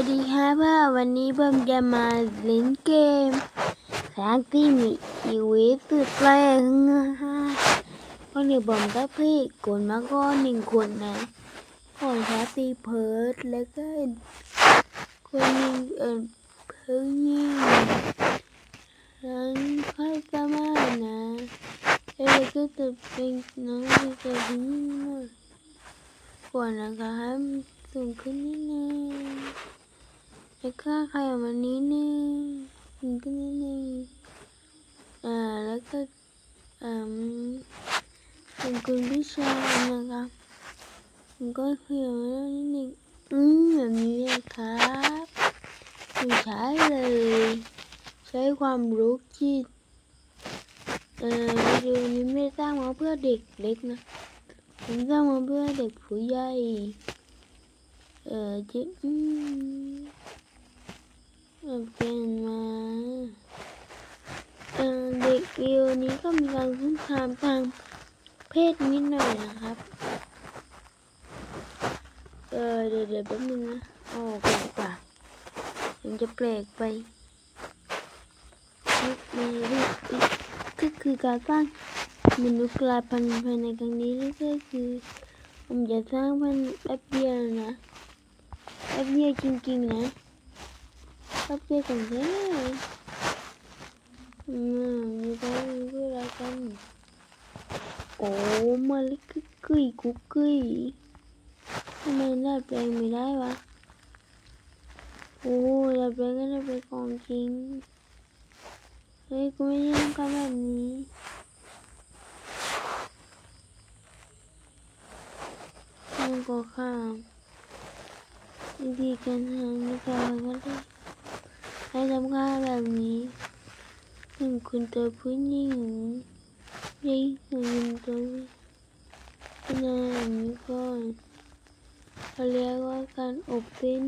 วัสดีครับเพื่อนวันนี้เพิ่มจะมาเล่นเกมแสงที่มีอีวิสุดแรงนะฮะวันนี้ผมก็พี่กดมาก็หนึ่งคนนะคนชาตีเพิร์ดแล้วก็คนหนึ่งเออเพิร์ดยิงทั้งค่อยสามารนะแล้วก็จะเป็นน้องที่จะยิงหน่อยก่อนนะครับสูงขึ้นนิดนึง แล้วก็ขยับมานิดนึงนิดนึงอ่าแล้วก็อ่าเป็นคุณผู้ชายนะครับผมก็ขยับมานิดนึงอืมแบบนี้เลยครับไม่ใช้เลย ใช้ความรู้ที่เอ่อวิดีโอนี้ไม่ได้สร้างมาเพื่อเด็กเล็กนะผมสร้างมาเพื่อเด็กผู้ใหญ่เออ จะอืมเอาเป็นมาเอ่อเด็กวิวนี้ก็มีการคุกคามทางเพศนิดหน่อยนะครับ เออเดี๋ยวเดี๋ยวแป๊บนึงนะเอาออกก่อนดีกว่ามันจะแปลกไปนี่นี่นี่ก็คือการสร้างมนุษย์กลายพันธุ์ภายในครั้งนี้นี่ก็คือผมจะสร้างพันธุ์แป๊บเดียวนะแป๊บเดียวจริงๆนะ แป๊บเดียวกันเลยอืมมีได้เพื่อะไรกันโอ้มาลิกกุ๊กกี้กุ๊กกี้ทำไมได้แปลงไม่ได้วะโอ้ได้แปลงก็ได้เป็นของจริงเฮ้ยกูไม่ได้ต้องการแบบนี้มันก็ข้ามวิธีการทำนี่ก็ได้ ให้ทำงานแบบนี้ถึงคุณตัวผู้หญิงยิ่งถึงคุณตัวผู้ชายแบบนี้ก่อนเขาเรียกว่าการอบปิ้น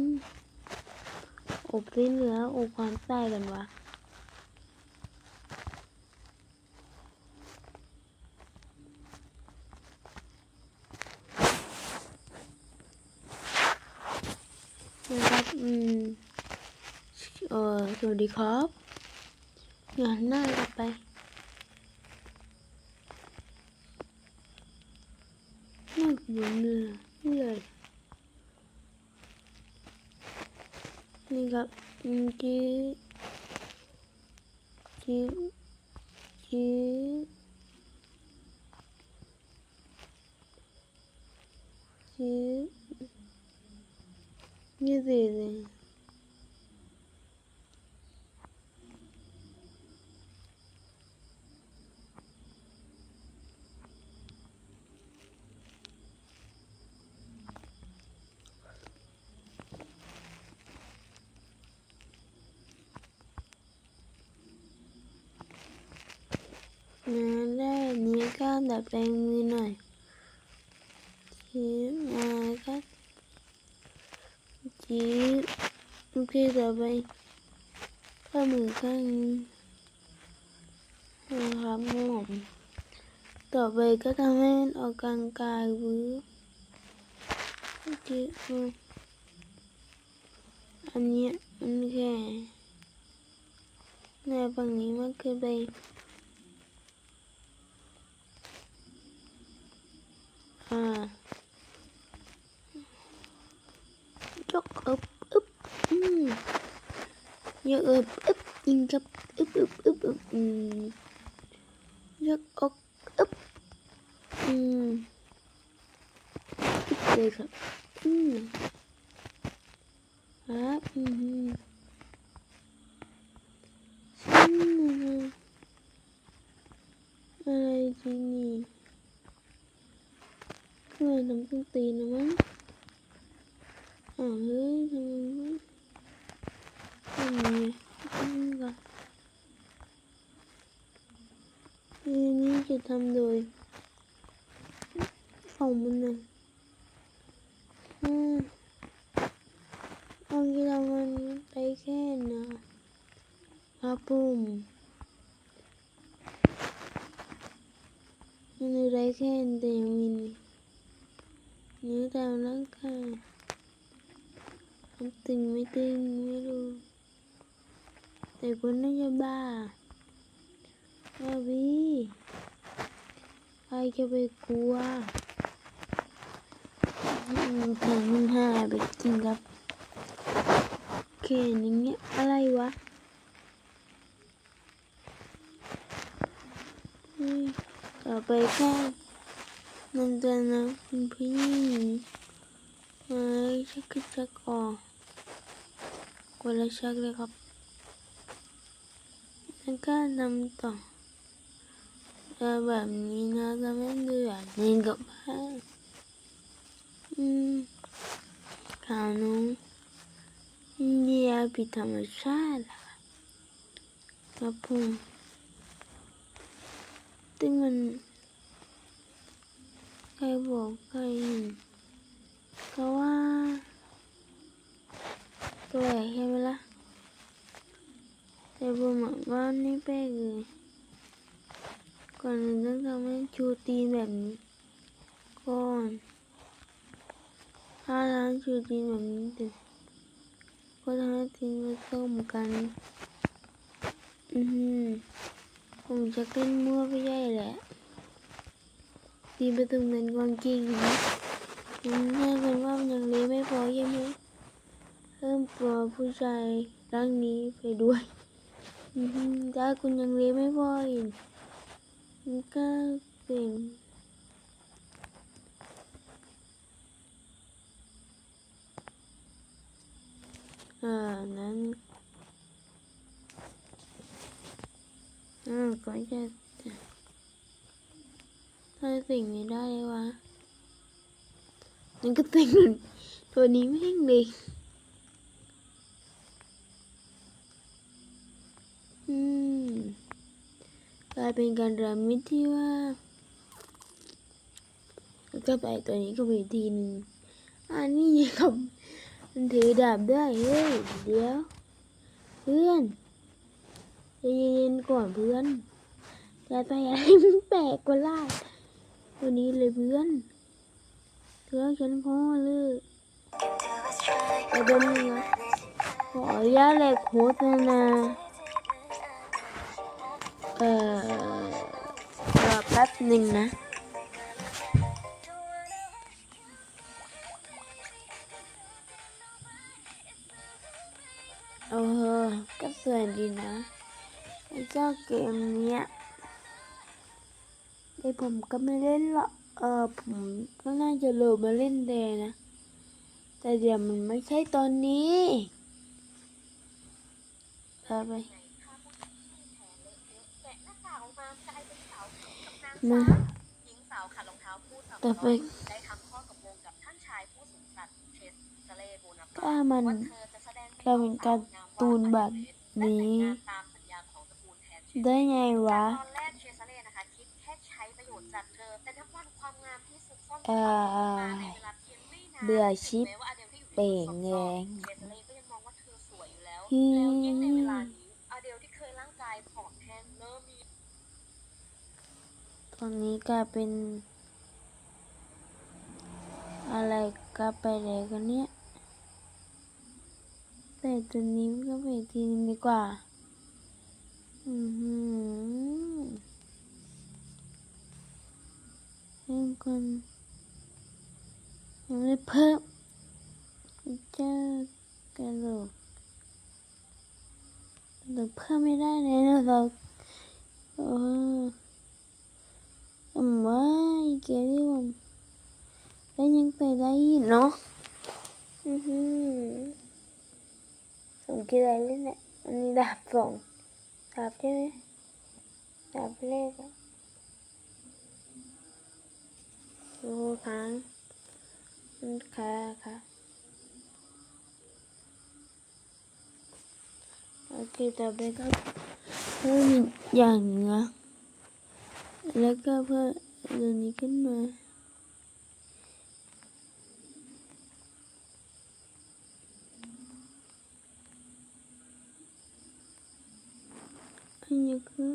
อบปิ้นหรืออบความใต้กันวะนะครับอืม สวัสดีครับงานหน้ากลับไปน่าเบื่อเนื้อนี่เลยนี่ครับอืมจีจีจีจีนี่สิ สินะได้นี้ก็ดัดแปลงมือหน่อยชี้มาก็ชี้โอเคต่อไปข้อมือข้างนี้นะครับผมต่อไปก็ทำให้ออกกำลังกายวื้อโอเคอันนี้มันแค่ในฝั่งนี้มันคือไปอ่ากอึบอึบอืมยกอึบอึบยิงกับอึบอึบอึบอึบอืมยกอกอึบอืมอึบเลยไรที่นี่ทำไม ทำเครื่องตีนนะมั้งอ๋อเฮ้ยทำไมวะทำไงทำก่อนทีนี้จะทำโดยส่งมันหนึ่งอืมเอากีฬามันไป เนื้อดาวร่างกายมันตึงไม่ตึงไม่รู้ แต่คนน่าจะบ้าบ้าพี่ใครจะไปกลัวแทงมันหายไปกินครับเคนอย่างเงี้ยอะไรวะต่อไปแค่ นั่นจะนะคุณพี่เฮ้ยชักกระชักออกคนละชักเลยครับแล้วก็ทำต่อแล้วแบบนี้นะจะไม่เดือดนี่กับบ้าอืมข่าวน้งอินเดียผิดธรรมชาติอะครับผมซึ่งมัน ครบอกใครเห็นก็ว่าแปลกใช่ไหมล่ะแต่ผมหวังว่าไม่แปลกเลยก่อนอื่นต้องทำให้ชูตีนแบบนี้ก่อนถ้าร้านชูตีนแบบนี้เสร็จก็ทำให้ตีนผสมกัน อือหือผมจะเล่นมั่วไปใหญ่แหละ ตีนผสมกันกอนจริงนะผมแน่เป็นว่ามันยังเลี้ไม่พอใช่ไหมเพิ่มตัวผู้ชายร่างนี้ไปด้วยถ้าคุณยังเลี้ยไม่พออีกก็เป็นอ่านั้นอ่าก็จะ ถ้สิ่งนี้ได้เลยวะนั่นก็สิ่งตัวนี้แม่งเลยอืมกลายเป็นการระมิดที่ว่าแล้วก็ไปตัวนี้ก็ไปทีนึงอันนี้ครับมันถือดาบได้เฮ้ยเดี๋ยว เพื่อนเย็นๆก่อนเพื่อนจะไปอะไรแปลกกว่าล่า ตัวนี้เลยเพื่อนเถือฉันพ่อเลยแต่เดิมนึงนะขออนุญาตแหลกโฆษณาเอ่อรอแป๊บหนึ่งนะโอ้โหก็สวยดีนะไอ้เจ้าเกมเนี้ย แต่ผมก็ไม่เล่นหรอกเออผมก็น่าจะโหลกมาเล่นเดนะ แต่เดี๋ยวมันไม่ใช่ตอนนี้พาไปนะแต่ไปก็มันเราเป็นการตูนแบบนี้ ได้ไงวะ เออเบื่อชิปเป่งแง่ที่ตอนนี้กลายเป็น อะไรกลับไปเลยกันเนี่ยแต่ตัวนี้ก็ไปทีนึงดีกว่า เพิ่มเจ้ากระโหลกกระโหลกเพิ่มไม่ได้เลยนะเราโอ้ไมเกมที่ผมแล้วยังไปได้อีกเนาะอือหือส่งกี่ไรเล่นเนี่ยอันนี้ดาบสองดาบใช่ไหมดาบเลขอะโอ้ค้าง ค่ะค่ะโอเคต่อไปก็เพิ่มอย่างหนึงนะแล้วก็เพิ่มตัวนี้ขึ้นมาอันนี้คือ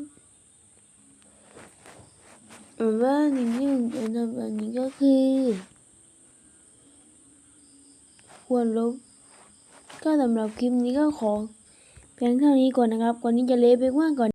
อันว่าหนึ่งที่ผมจะทำอันนี้ก็คือ ควรลบ ก็สำหรับคลิปนี้ก็ขอเพียงเท่านี้ก่อนนะครับ ก่อนที่จะเละไปกว่าก่อน